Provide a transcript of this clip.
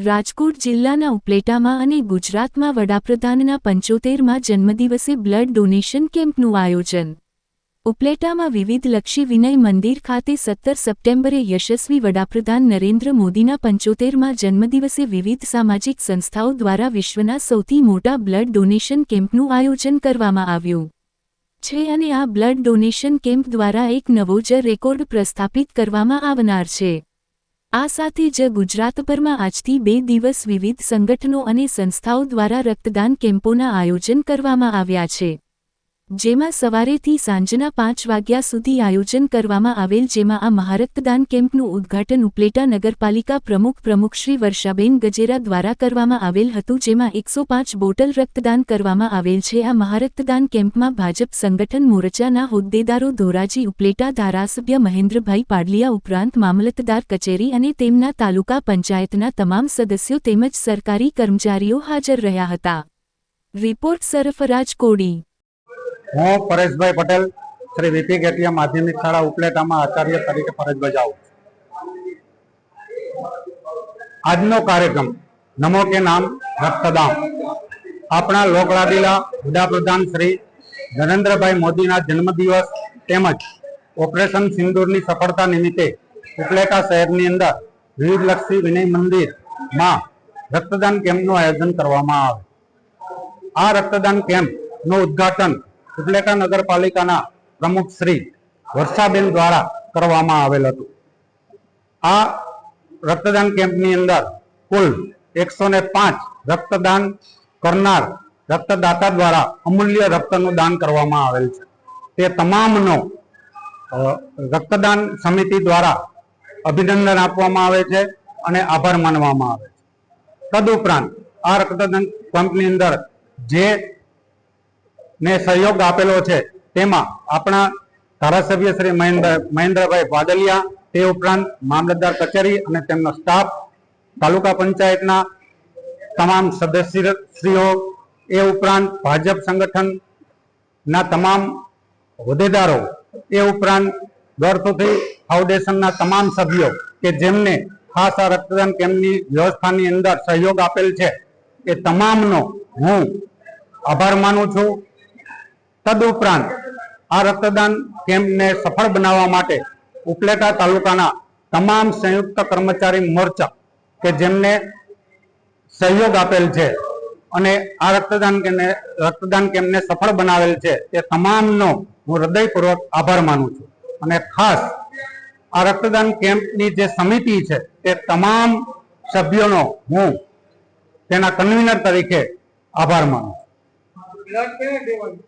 રાજકોટ જિલ્લાના ઉપલેટામાં અને ગુજરાતમાં વડાપ્રધાનના પંચોતેરમાં જન્મદિવસે બ્લડ ડોનેશન કેમ્પનું આયોજન. ઉપલેટામાં વિવિધ લક્ષી વિનય મંદિર ખાતે સત્તર સપ્ટેમ્બરે યશસ્વી વડાપ્રધાન નરેન્દ્ર મોદીના પંચોતેરમાં જન્મદિવસે વિવિધ સામાજિક સંસ્થાઓ દ્વારા વિશ્વના સૌથી મોટા બ્લડ ડોનેશન કેમ્પનું આયોજન કરવામાં આવ્યું. છે અને આ બ્લડ ડોનેશન કેમ્પ દ્વારા એક નવો જ રેકોર્ડ પ્રસ્થાપિત કરવામાં આવનાર છે. આ સાથે જ ગુજરાતભરમાં આજથી બે દિવસ વિવિધ સંગઠનો અને સંસ્થાઓ દ્વારા રક્તદાન કેમ્પોના આયોજન કરવામાં આવ્યા છે. જેમાં સવારેથી સાંજના પાંચ વાગ્યા સુધી આયોજન કરવામાં આવેલ જેમાં આ મહારક્તદાન કેમ્પનું ઉદ્ઘાટન ઉપલેટા નગરપાલિકા પ્રમુખ પ્રમુખ શ્રી વર્ષાબેન ગજેરા દ્વારા કરવામાં આવેલ હતું, જેમાં એકસો પાંચ બોટલ રક્તદાન કરવામાં આવેલ છે. આ મહારક્તદાન કેમ્પમાં ભાજપ સંગઠન મોરચાના હોદ્દેદારો ધોરાજી ઉપલેટા, ધારાસભ્ય મહેન્દ્રભાઈ પાડલિયા ઉપરાંત મામલતદાર કચેરી અને તેમના તાલુકા પંચાયતના તમામ સદસ્યો તેમજ સરકારી કર્મચારીઓ હાજર રહ્યા હતા. રિપોર્ટ સરફરાજ કોડી. હું પરેશભાઈ પટેલ, શ્રી વીપી ગેટિયા માધ્યમિક શાળા ઉપલેટામાં આચાર્ય તરીકે ફરજ બજાવું આજનો કાર્યક્રમ, નમો કે નામ, રક્તદાન. આપણા લોકલાડીલા વડાપ્રધાન શ્રી નરેન્દ્રભાઈ મોદીના જન્મદિવસ તેમજ ઓપરેશન સિંદૂરની સફળતા નિમિત્તે ઉપલેટા શહેરની અંદર વિવિધલક્ષી વિનય મંદિરમાં રક્તદાન કેમ્પનું આયોજન કરવામાં આવે. આ રક્તદાન કેમ્પનું ઉદ્ઘાટન ઉપલેટા નગરપાલિકાના પ્રમુખ શ્રી વર્ષાબેન દ્વારા કરવામાં આવેલ હતું. આ રક્તદાન કેમ્પની અંદર કુલ એકસો પાંચ રક્તદાન કરનાર રક્તદાતા દ્વારા અમૂલ્ય રક્તનું દાન કરવામાં આવેલ છે. તે તમામનો રક્તદાન સમિતિ દ્વારા અભિનંદન આપવામાં આવે છે અને આભાર માનવામાં આવે છે. તદુપરાંત આ રક્તદાન કેમ્પની અંદર જે ને સહયોગ આપેલો છે. તેમાં આપણા ધારાસભ્ય શ્રી મહેન્દ્ર, મહેન્દ્રભાઈ વાદલિયા, તે ઉપરાંત મામલતદાર કચેરી અને તેમનો સ્ટાફ, તાલુકા પંચાયતના તમામ સદસ્યશ્રીઓ એ ઉપરાંત ભાજપ સંગઠનના તમામ હોદ્દેદારો, એ ઉપરાંત ગર્ભવતી ફાઉન્ડેશનના તમામ સભ્યો, કે જેમને ખાસ આ રક્તદાન કેમ્પની વ્યવસ્થાની અંદર સહયોગ આપેલ છે. એ તમામનો હું આભાર માનું છું. તદુપરાંત આ રક્તદાન કેમ્પને સફળ બનાવવા માટે ઉપલેટા તાલુકાના તમામ સંયુક્ત કર્મચારી મોરચા કે જેમને સહયોગ આપેલ છે અને આ રક્તદાન કેમ્પને રક્તદાન કેમ્પને સફળ બનાવેલ છે તે તમામનો હું હૃદયપૂર્વક આભાર માનું છું. અને ખાસ આ રક્તદાન કેમ્પની જે સમિતિ છે તે તમામ સભ્યોનો હું તેના કન્વીનર તરીકે આભાર માનું છું.